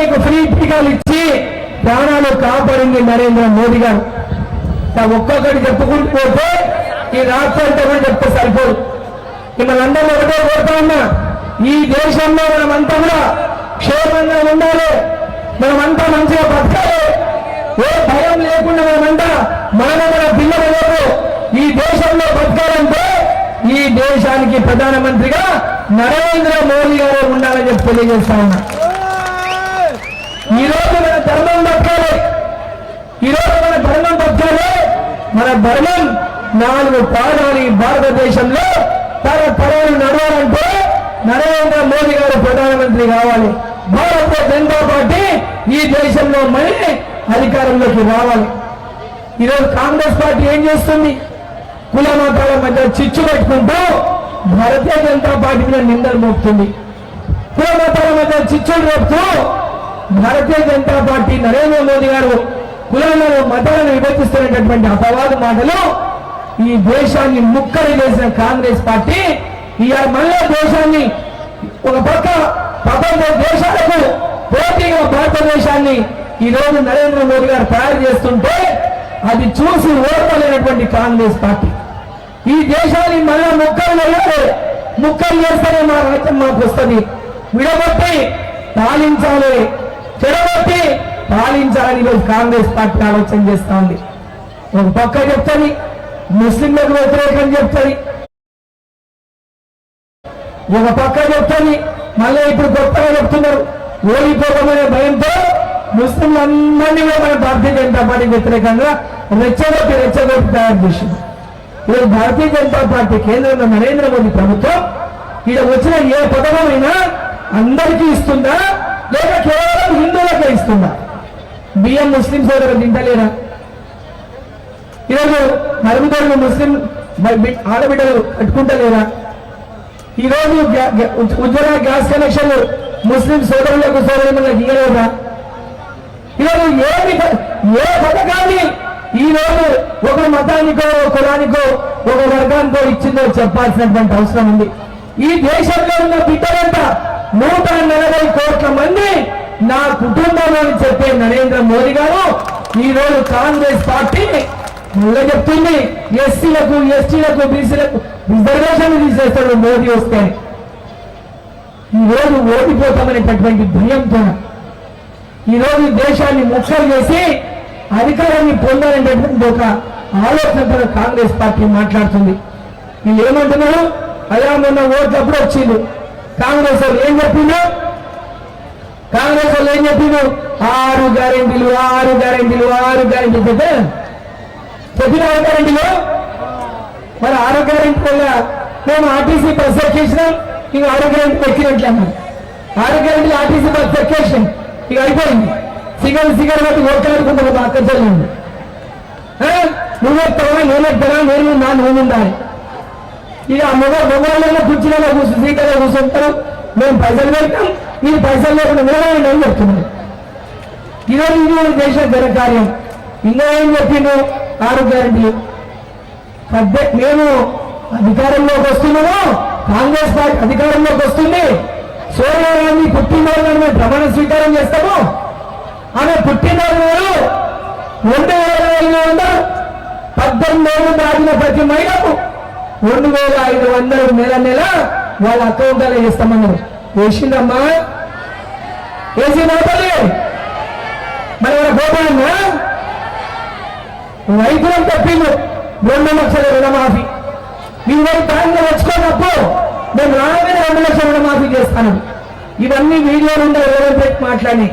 మీకు ఫ్రీ టీకాలు ఇచ్చి ప్రాణాలు కాపాడింది నరేంద్ర మోదీ గారు. ఒక్కొక్కటి చెప్పుకుంటూ పోతే ఈ రాష్ట్రం కూడా చెప్తే సరిపోదు. మిమ్మల్ని అందరూ ఒకటే కోరుతా ఉన్నా ఈ దేశంలో మనమంతా కూడా క్షేమంగా ఉండాలి. మనమంతా మంచిగా బతకాలి. ఏ భయం లేకుండా మనమంతా మానవుల మన పిల్లలకు ఈ దేశంలో బతకాలంటే ఈ దేశానికి ప్రధానమంత్రిగా నరేంద్ర మోదీ గారు ఉండాలని చెప్పి తెలియజేస్తా ఉన్నా. ఈ రోజు మన ధర్మం బతకాలి ఈ రోజు మన ధర్మం బతకాలి మన ధర్మం నాలుగు పాదాలు ఈ భారతదేశంలో తన తరాలు నడవాలంటే నరేంద్ర మోదీ గారు ప్రధానమంత్రి కావాలి. భారతీయ జనతా పార్టీ ఈ దేశంలో మళ్ళీ అధికారంలోకి రావాలి. ఈరోజు కాంగ్రెస్ పార్టీ ఏం చేస్తుంది? కుల మతాల మధ్య చిచ్చు పెట్టుకుంటూ భారతీయ జనతా పార్టీ మీద నిందలు మోపుతుంది. కుల మతాల మధ్య చిచ్చులు రేపుతూ భారతీయ జనతా పార్టీ నరేంద్ర మోదీ గారు కులాలను మతాలను విభజిస్తున్నటువంటి అపవాద మాటలు ఈ దేశాన్ని ముక్కలు చేసిన కాంగ్రెస్ పార్టీ. ఇవాళ మళ్ళా దేశాన్ని ఒక పక్క ప్రపంచ దేశాలకు పోటీగా భారతదేశాన్ని ఈ రోజు నరేంద్ర మోదీ గారు తయారు చేస్తుంటే అది చూసి ఓర్పలేనటువంటి కాంగ్రెస్ పార్టీ. ఈ దేశాన్ని మళ్ళా ముక్కలు వేయాలి. ముక్కలు చేస్తేనే మా రాజ్యం మాకు వస్తుంది. విడగొట్టి పాలించాలి. చెడగొట్టి పాలించాలని ఈరోజు కాంగ్రెస్ పార్టీ ఆలోచన చేస్తా ఉంది. ఒక పక్క చెప్తుంది ముస్లింలకు వ్యతిరేకం చెప్తుంది. ఒక పక్క చెప్తుంది మళ్ళీ ఇప్పుడు గొప్పగా చెప్తున్నారు ఓడిపోవడమనే భయంతో ముస్లింలందరినీ కూడా మన భారతీయ జనతా పార్టీ వ్యతిరేకంగా రెచ్చగొట్టి రెచ్చగొట్టి తయారు చేసింది. ఈరోజు భారతీయ జనతా పార్టీ కేంద్రంలో నరేంద్ర మోదీ ప్రభుత్వం ఇక్కడ వచ్చిన ఏ పథకమైనా అందరికీ ఇస్తుందా? లేక కేవలం హిందువులకే ఇస్తుందా బియ్యం ముస్లిం సోదరులు తింటలేరా ఈరోజు మరుగుదొడ్లు ముస్లిం ఆడబిడ్డలు కట్టుకుంటలేరా ఈరోజు ఉజ్వల గ్యాస్ కనెక్షన్లు ముస్లిం సోదరులకు సోదరులకు ఇవ్వలేదా ఈరోజు ఏ ఏ పథకాన్ని ఈ రోజు ఒక మతానికో ఒక కులానికో ఒక వర్గానికో ఇచ్చిందో చెప్పాల్సినటువంటి అవసరం ఉంది. ఈ దేశంలో ఉన్న బిడ్డలంతా నూట నలభై కోట్ల మంది నా కుటుంబం అని చెప్పే నరేంద్ర మోదీ గారు ఈ రోజు కాంగ్రెస్ పార్టీ మళ్ళీ చెప్తుంది. ఎస్సీలకు ఎస్టీలకు బీసీలకు రిజర్వేషన్ తీసేస్తాడు మోదీ వస్తే. ఈ రోజు ఓడిపోతామనేటటువంటి భయంతో ఈ రోజు దేశాన్ని ముక్కలు చేసి అధికారాన్ని పొందాలనేటటువంటి ఒక ఆలోచనతో కాంగ్రెస్ పార్టీ మాట్లాడుతుంది. వీళ్ళు ఏమంటున్నారు? అలా మొన్న ఓట్లప్పుడు వచ్చింది కాంగ్రెస్ వాళ్ళు ఏం చెప్పిండు కాంగ్రెస్ వాళ్ళు ఏం చెప్పిండు ఆరు గ్యారెంటీలు ఆరు గ్యారెంటీలు ఆరు గ్యారెంటీలు చెప్తే చెప్పిన ఆరు గ్యారెంటీలు? మరి ఆరు గ్యారెంటీ వల్ల మేము ఆర్టీసీ బస్ ఎక్కేసినాం ఇక ఆరు గ్యారెంటీ ఎక్కినట్లే మరి ఆరు గ్యారెంటీ ఆర్టీసీ బస్ ఎక్కేసాం ఇక అయిపోయింది. సిగర్ సిగర్ బట్టి ఓట్లాడుకుంటారు అక్కడ అక్క చెల్లెండి నువ్వు ఎత్తావా నేను ఎత్తానా నేను నా నువ్వు ఉండాలి. ఇక మగ మొగ కుర్చీలలో కూర్చు సీట్లలో కూర్చుంటారు మేము పైసలు పెడతాం మీరు పైసలు లేకుండా మేమే అని చెప్తున్నాను? ఈరోజు ఇది దేశ జనకార్యం. ఇంకా ఏం చెప్పిండు ఆరు గ్యారంటీ. పెద్ద మేము అధికారంలోకి వస్తున్నాము కాంగ్రెస్ పార్టీ అధికారంలోకి వస్తుంది. సోనియా గాంధీ పుట్టినరోజు మేము ప్రమాణ స్వీకారం చేస్తాము. ఆమె పుట్టినరోజు రెండు వేల ఐదు వందలు పద్దెనిమిది ఏళ్ళు దాటిన ప్రతి మహిళకు రెండు వేల ఐదు వందలు నెల నెల వాళ్ళ అకౌంట్లో వేస్తామన్నారు. వేసిందమ్మా వేసి తల్లి మరి మన గోపాలన్నా రైతులను తప్పిండు రెండు లక్షల రుణమాఫీ. మీరు మరి బ్యాంకులో వచ్చుకోనప్పుడు మేము రాగానే రెండు లక్షల రుణమాఫీ చేస్తాను. ఇవన్నీ వీడియో నుండి ఎవరైనా పెట్టి మాట్లాడి.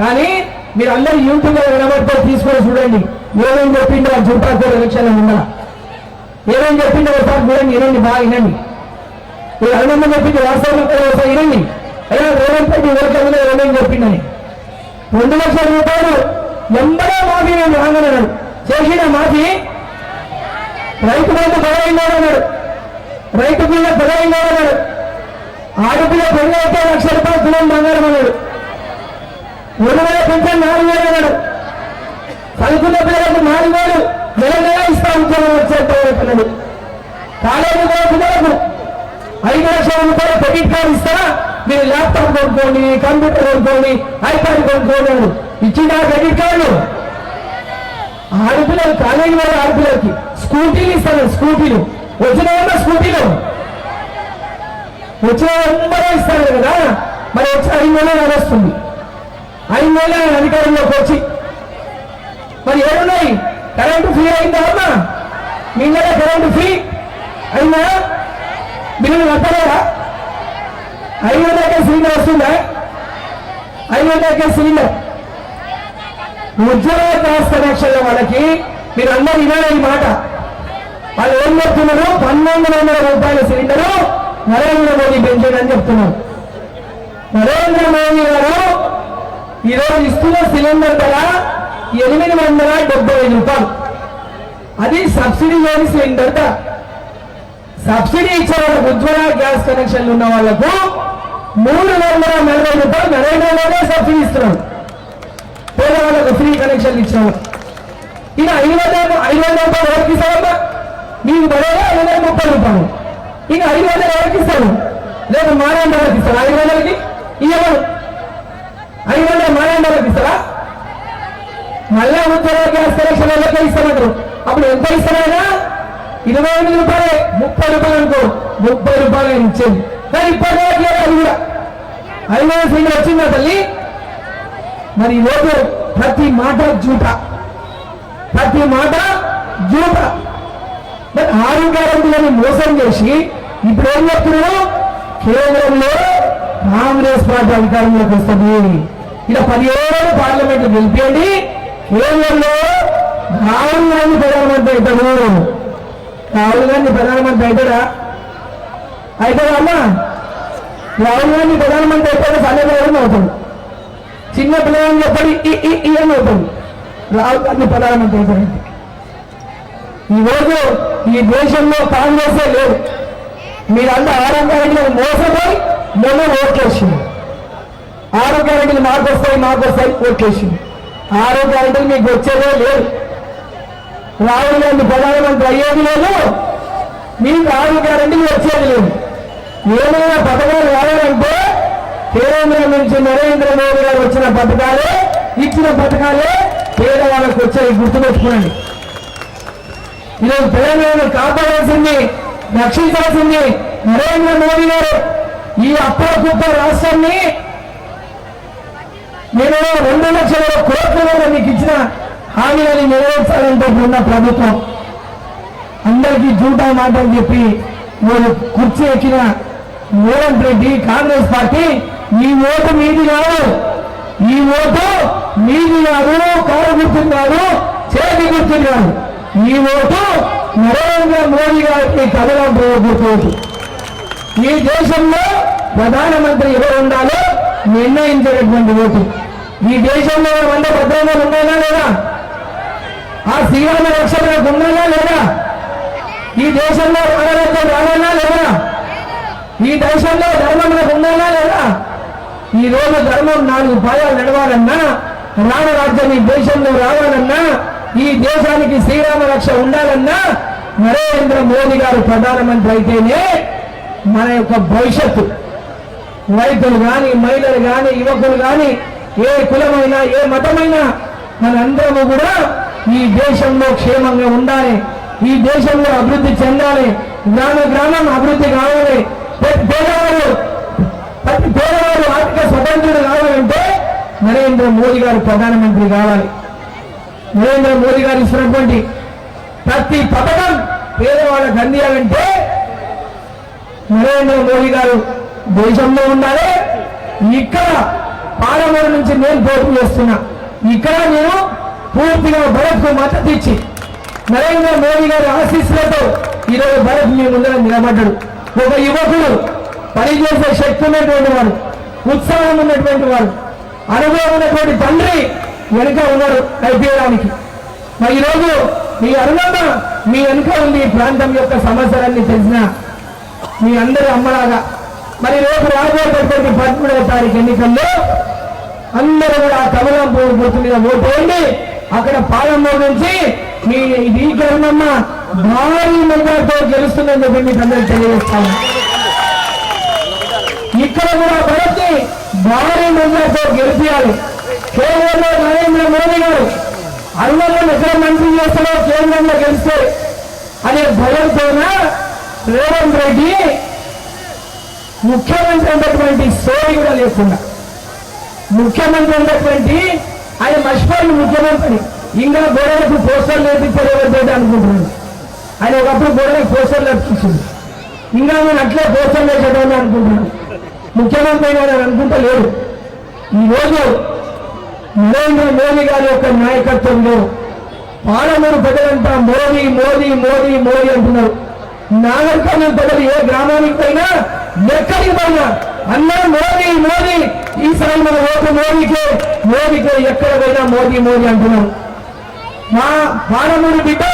కానీ మీరు అందరూ యూట్యూబ్లో వినబడితే తీసుకొని చూడండి. ఏమేమి చెప్పిండో ఆ జూపాకూర ఉండాలి నేనేం చెప్పింది ఒకసారి చూడండి వినండి బాగా వినండి. మీరు అన్నమ్మ చెప్పింది వాస్తవం ఒకసారి వినండి. అయ్యా రేవంత్ రెడ్డి ఓట్ల ఏమేం చెప్పిందని. రెండు లక్షల రూపాయలు ఎంబడే మాఫీ నేను రాగలన్నాడు చేసిన మాఫీ రైతు బంధు పదహైదు రైతు పిల్ల పదహైదు ఆడపిల్ల పెళ్ళి అయితే లక్ష రూపాయలు తులం బంగారం అన్నాడు. రెండు వేల పెన్షన్ నాలుగు వేలు అన్నాడు. చదువుకున్న పిల్లలకు నాలుగు వేలు నెల ఉద్యోగం వచ్చేటప్పుడు కాలేజీ పోయే ఐదు లక్షల రూపాయలు క్రెడిట్ కార్డు ఇస్తారా? మీరు ల్యాప్టాప్ కొనుక్కోండి కంప్యూటర్ కొనుక్కోండి ఐప్యాడ్ కొనుక్కోండి ఇచ్చిన క్రెడిట్ కార్డు? ఆడపిల్లలు కాలేజీ వాళ్ళ ఆడపిల్లలకి స్కూటీలు ఇస్తారు స్కూటీలు. వచ్చిన వాళ్ళ స్కూటీలు. వచ్చిన వాళ్ళందరూ ఇస్తారు కదా. మరి వచ్చి ఐదు వేల నడుస్తుంది. ఐదు వేల అధికారంలోకి వచ్చి. మరి ఏమున్నాయి కరెంటు ఫ్రీ అయిందా అమ్మా? మీ నెల కరెంటు ఫ్రీ అయిందా? బిల్లులు కట్టలేదా? ఐదు వందలకే సిలిండర్ వస్తుందా? ఐదు వందలకే సిలిండర్. ఉజ్వల గ్యాస్ కనెక్షన్ల వాళ్ళకి మీరు అందరూ వినాలి ఈ మాట. వాళ్ళు ఏం చెప్తున్నారు? పన్నెండు వందల రూపాయల సిలిండరు నరేంద్ర మోదీ పెంచాడు అని చెప్తున్నారు. నరేంద్ర మోదీ గారు ఈరోజు ఇస్తున్న సిలిండర్ ధర ఎనిమిది వందల డెబ్బై ఐదు రూపాయలు. అది సబ్సిడీ లేని సిలిండర్ ధర. సబ్సిడీ ఇచ్చే వాళ్ళకు ఉజ్వల గ్యాస్ కనెక్షన్లు ఉన్న వాళ్ళకు మూడు వందల నలభై రూపాయలు నరేంద్ర మోడీ సబ్సిడీ ఇస్తున్నాడు. పేదవాళ్ళకు ఫ్రీ కనెక్షన్లు ఇచ్చిన ఇది ఐదు వందల ఐదు వందల రూపాయలు ఎవరికి ఇస్తారమ్మా మీకు పడేలా ఐదు వందల ముప్పై రూపాయలు. ఇక ఐదు వందలు ఎవరికి ఇస్తాను లేదా మారాయణ వాళ్ళకి ఇస్తారు ఐదు వందలకి? ఇవ్వరు ఐదు వందల మారాయణ వాళ్ళకి ఇస్తారా మళ్ళా ఉద్యోగ గ్యాస్ కనెక్షన్ ఎవరికి ఇస్తామంటారు అప్పుడు ఎంత ఇస్తామైనా ఇరవై ఎనిమిది రూపాయలే. ముప్పై రూపాయలు అనుకో. ముప్పై రూపాయలు ఇచ్చేది కానీ ఇప్పటి వరకు అది కూడా. ఐదు వందల వచ్చిందా తల్లి? మరి ఈరోజు ప్రతి మాట జూట. ప్రతి మాట జూట. మరి ఆరు గ్యారంటీలను మోసం చేసి ఇప్పుడు ఏం చెప్తున్నాడు కేంద్రంలో కాంగ్రెస్ పార్టీ అధికారంలోకి వస్తుంది. ఇలా పదిహేడు పార్లమెంట్ గెలిపేయండి. కేంద్రంలో రాహుల్ గాంధీ ప్రధానమంత్రి అవుతాడు రాహుల్ గాంధీ ప్రధానమంత్రి అవుతాడా? అవుతాడా అమ్మా రాహుల్ గాంధీ ప్రధానమంత్రి అయిపోయిన సందేహం అవుతాడు. చిన్న పిల్లలని చెప్పడి ఈ అని అవుతుంది రాహుల్ గాంధీ ప్రధానమంత్రి అయిపోయింది ఈరోజు ఈ దేశంలో కాంగ్రెసే లేదు. మీరంతా ఆరోగ్యానికి మోసపోయి మొన్న ఓట్లేసింది ఆరోగ్యానికి మాకు వస్తాయి మాకు వస్తాయి ఓట్లేసింది ఆరోగ్యానికి మీకు వచ్చేదే లేదు. రాహుల్ గాంధీ ప్రధానమంత్రి అయ్యేది లేదు. మీకు ఆరోగ్యానికి వచ్చేది లేదు. ఏమైనా పథకాలు రావాలంటే కేంద్రం నుంచి నరేంద్ర మోదీ గారు వచ్చిన పథకాలే ఇచ్చిన పథకాలే పేదవాళ్ళకు వచ్చాయి. గుర్తుపెట్టుకోండి. ఈరోజు తెలంగాణను కాపాడాల్సింది రక్షించాల్సింది నరేంద్ర మోదీ గారు. ఈ అప్పల కుప్ప రాష్ట్రాన్ని నేను రెండు లక్షల కోట్ల మీకు ఇచ్చిన హామీలని నెరవేర్చాలంటే ఉన్న ప్రభుత్వం అందరికీ జూటా మాటలు చెప్పి మీరు కుర్చీ ఎక్కిన మోహన్ రెడ్డి కాంగ్రెస్ పార్టీ ఈ ఓటు మీది కాదు. ఈ ఓటు మీది కాదు కారు గుర్తుంది కాదు చేతి గుర్తుంది కాదు ఈ ఓటు నరేంద్ర మోదీ గారికి కదలం గుర్తు ఈ దేశంలో ప్రధానమంత్రి ఎవరు ఉండాలో నిర్ణయించేటటువంటి ఓటు. ఈ దేశంలో వంద భద్రంగా ఉన్నాయా లేదా? ఆ శ్రీరామ రక్షణ ఉన్నాయా లేదా? ఈ దేశంలో రాగలతో రావాలా లేదా? ఈ దేశంలో ధర్మం మనకు ఉండాలా లేదా? ఈ రోజు ధర్మం నాలుగు పాయాలు నడవాలన్నా రామరాజ్యం ఈ దేశంలో రావాలన్నా ఈ దేశానికి శ్రీరామ రక్ష ఉండాలన్నా నరేంద్ర మోదీ గారు ప్రధానమంత్రి అయితేనే మన యొక్క భవిష్యత్తు. రైతులు కానీ మహిళలు కానీ యువకులు కానీ ఏ కులమైనా ఏ మతమైనా మనందరము కూడా ఈ దేశంలో క్షేమంగా ఉండాలి. ఈ దేశంలో అభివృద్ధి చెందాలి. గ్రామ గ్రామం అభివృద్ధి కావాలి. పేదవారు ప్రతి పేదవారు ఆర్థిక స్వతంత్రుడు కావాలంటే నరేంద్ర మోదీ గారు ప్రధానమంత్రి కావాలి. నరేంద్ర మోదీ గారు ఇస్తున్నటువంటి ప్రతి పథకం పేదవాళ్ళకు అందియాలంటే నరేంద్ర మోదీ గారు దేశంలో ఉండాలి. ఇక్కడ పాలమూరు నుంచి నేను పోటీ చేస్తున్నా. ఇక్కడ నేను పూర్తిగా భరత్కు మద్దతు ఇచ్చి నరేంద్ర మోడీ గారి ఆశీస్సులతో ఈరోజు భరత్ మీ ముందర నిలబడ్డాడు. ఒక యువకుడు పనిచేసే శక్తి ఉన్నటువంటి వాడు ఉత్సాహం ఉన్నటువంటి వాడు అనుభవం ఉన్నటువంటి తండ్రి వెనుక ఉన్నాడు అయిపోయడానికి మరి ఈరోజు మీ అరుణమ్మ మీ వెనుక ఉంది ఈ ప్రాంతం యొక్క సమస్యలన్నీ తెలిసిన మీ అందరి అమ్మలాగా మరి రేపు రాబోయేటటువంటి పదమూడవ తారీఖు ఎన్నికల్లో అందరూ కూడా ఆ కమలం పువ్వు గుర్తు మీద ఓటేయండి. అక్కడ పాలెంలో నుంచి మీ ఈ కరుణమ్మ భారీ మెజార్టీతో గెలుస్తుందని చెప్పి మీకు అందరికి తెలియజేస్తాను. ఇక్కడ కూడా భరత్ని భారీ మెజార్టీతో గెలిపించాలి కేంద్రంలో నరేంద్ర మోదీ గారు అరుణాలను ఎక్కడ మంత్రి చేస్తారో కేంద్రంలో గెలిస్తే అనే భయంతోన రేవంత్ రెడ్డి ముఖ్యమంత్రి ఉన్నటువంటి సోయి కూడా లేకుండా. ముఖ్యమంత్రి ఉన్నటువంటి ఆయన మర్చిపోయిన ముఖ్యమంత్రి. ఇంకా గోడలకు పోస్టర్లు నేర్పించారు ఎవరితో అనుకుంటున్నాను ఆయన ఒకప్పుడు గోడలకు పోస్టర్లు నేర్పించింది ఇంకా నేను అట్లే పోస్టర్లు వేసేటోళ్ళు అనుకుంటున్నాను. ముఖ్యమంత్రి అయినా అనుకుంటా లేడు ఈరోజు నరేంద్ర మోదీ గారి యొక్క నాయకత్వంలో పాలమూరు ప్రజలంతా మోదీ మోదీ మోదీ మోదీ అంటున్నారు. నాగరికమైన ప్రజలు ఏ గ్రామానికి పోయినా ఎక్కడికి పోయినా అన్నా మోదీ మోదీ. ఈసారి మన ఓటు మోదీకే. మోదీకే ఎక్కడ పోయినా మోదీ మోదీ అంటున్నాం. మా బాణమూరి బిడ్డ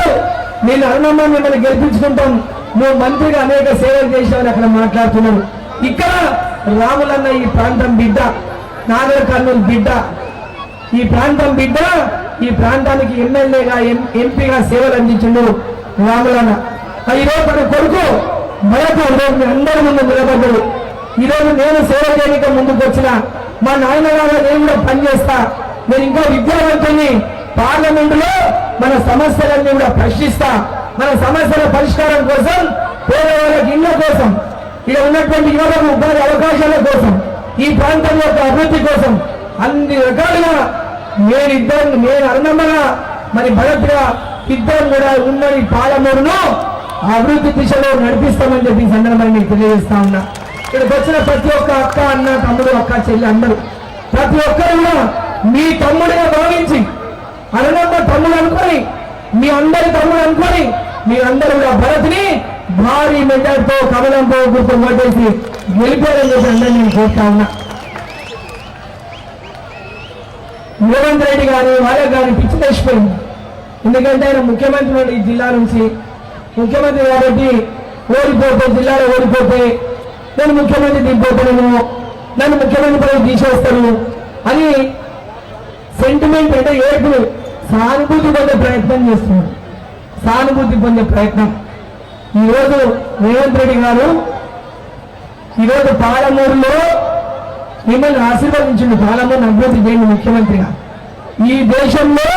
నేను అన్నమ్మ మిమ్మల్ని గెలిపించుకుంటాం. నువ్వు మంత్రిగా అనేక సేవలు చేశావని అక్కడ మాట్లాడుతున్నాను ఇక్కడ రాములన్న ఈ ప్రాంతం బిడ్డ నాగర్ కర్నూలు బిడ్డ. ఈ ప్రాంతం బిడ్డ ఈ ప్రాంతానికి ఎమ్మెల్యేగా ఎంపీగా సేవలు అందించిండు రాములన్న. ఈరోజు మన కొడుకు మనకు ఈరోజు మీ అందరి ముందు నిలబడ్డాడు. ఈరోజు నేను సేవ చేయడానికి ముందుకు వచ్చిన మా నాయనగారు నేను కూడా పనిచేస్తా నేను ఇంకా విద్యావంతుని పార్లమెంటులో మన సమస్యలన్నీ కూడా ప్రశ్నిస్తా. మన సమస్యల పరిష్కారం కోసం పేదవాళ్ళకి ఇళ్ళ కోసం ఇక్కడ ఉన్నటువంటి యువతకు ఉపాధి అవకాశాల కోసం ఈ ప్రాంతం యొక్క అభివృద్ధి కోసం అన్ని రకాలుగా నేనిద్దరు నేను అరుణమ్మగా మరి భరత్గా ఇద్దరం కూడా ఉన్నది పాలమూరును అభివృద్ధి దిశలో నడిపిస్తామని చెప్పి సందర్భాన్ని నేను తెలియజేస్తా ఉన్నా. ఇక్కడికి వచ్చిన ప్రతి ఒక్క అక్క అన్న తమ్ముడు అక్క చెల్లి అందరూ ప్రతి ఒక్కరు కూడా మీ తమ్ముడిగా భావించి అరుణమ్మ తమ్ముడు అనుకొని మీ అందరి తమ్ముడు అనుకొని మీరందరూ కూడా భరత్ని భారీ మెడల్తో కమలంతో గుర్తు ఓటేసి గెలిపారని చెప్పి అందరూ నేను కోరుతా ఉన్నా. రేవంత్ రెడ్డి గారి వాళ్ళకి గారి పిచ్చి తెచ్చిపోయింది ఎందుకంటే ఆయన ముఖ్యమంత్రి ఈ జిల్లా నుంచి ముఖ్యమంత్రి కాబట్టి ఓడిపోతే జిల్లాలో ఓడిపోతే నేను ముఖ్యమంత్రి దిగిపోతాను నన్ను ముఖ్యమంత్రి పదవి తీసేస్తాను అని సెంటిమెంట్ అంటే ఏడుపు సానుభూతి పొందే ప్రయత్నం చేస్తున్నాడు సానుభూతి పొందే ప్రయత్నం. ఈరోజు రేవంత్ రెడ్డి గారు ఈరోజు పాలమూరులో మిమ్మల్ని ఆశీర్వదించింది పాలమూరు అభివృద్ధి చేయండి ముఖ్యమంత్రిగా. ఈ దేశంలో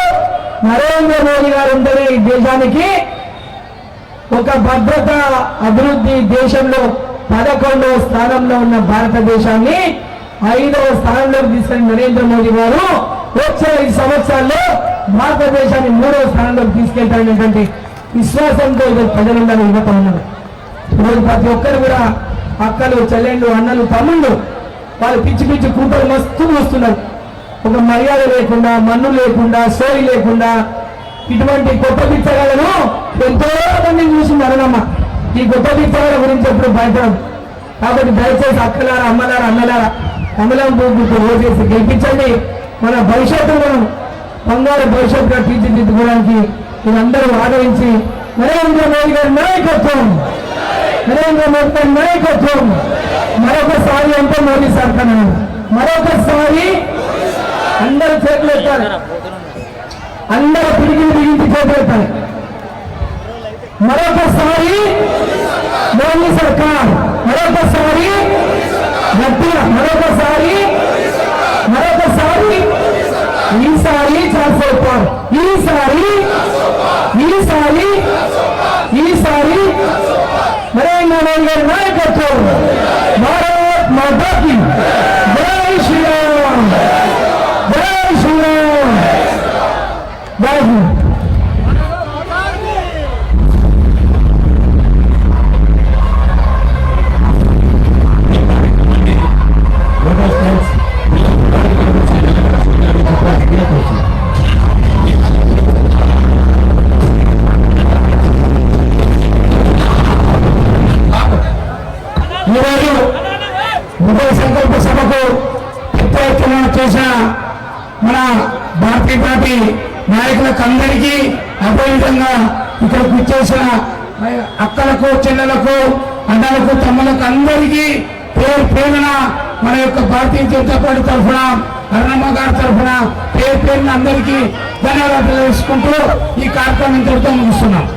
నరేంద్ర మోదీ గారు ఉంటేనే ఈ దేశానికి ఒక భద్రత అభివృద్ధి దేశంలో పదకొండవ స్థానంలో ఉన్న భారతదేశాన్ని ఐదవ స్థానంలోకి తీసుకుని నరేంద్ర మోదీ గారు వచ్చే ఐదు సంవత్సరాల్లో భారతదేశాన్ని మూడవ స్థానంలోకి తీసుకెళ్తారనేటువంటి విశ్వాసంతో ఈరోజు ప్రజలందరూ ఇవ్వటం ఉన్నారు ఈరోజు ప్రతి ఒక్కరు కూడా అక్కలు చెల్లెళ్ళు అన్నలు తమ్ముళ్ళు వాళ్ళు పిచ్చి పిచ్చి కూటలు మస్తు వస్తున్నారు ఒక మర్యాద లేకుండా మన్ను లేకుండా సోయి లేకుండా ఇటువంటి కొత్త పిచ్చగాలను ఎంతో మంది చూసింది మరణమ్మ ఈ కొత్త పిచ్చగాల గురించి ఎప్పుడు భయపడం కాబట్టి దయచేసి అక్కలారా అమ్మలారా అన్నలారా కమలం పువ్వుకు ఓటేసి గెలిపించండి. మన భవిష్యత్తు మనం బంగారు భవిష్యత్తుగా తీర్చిదిద్దుకోవడానికి మీరందరూ ఆదరించి నరేంద్ర మోదీ గారి నాయకత్వం నరేంద్ర మోదీ గారి నాయకత్వం మరొకసారి అంటే మోదీ సర్కార్ మరొకసారి అందరూ చేతులు ఎత్తారు. అందరూ పిడికి బిగించి చేతులు ఎత్తాలి మరొకసారి మోదీ సర్కార్ మరొకసారి గట్టిగా మరొకసారి మరొకసారి ఈసారి చాసేపారు ఈసారి ఈసారి ఈసారి నరేంద్ర మోదీ గారి నాయకత్వం. భారత్ మాతాకి జై శ్రీరామ్. అందరికీ పేరు పేరున మన యొక్క భారతీయ జనతా పార్టీ తరఫున అరుణమ్మ గారి తరఫున పేరు పేరున అందరికీ ధన్యవాదాలు తెలుసుకుంటూ ఈ కార్యక్రమం ఇంతటితో ముగిస్తున్నాం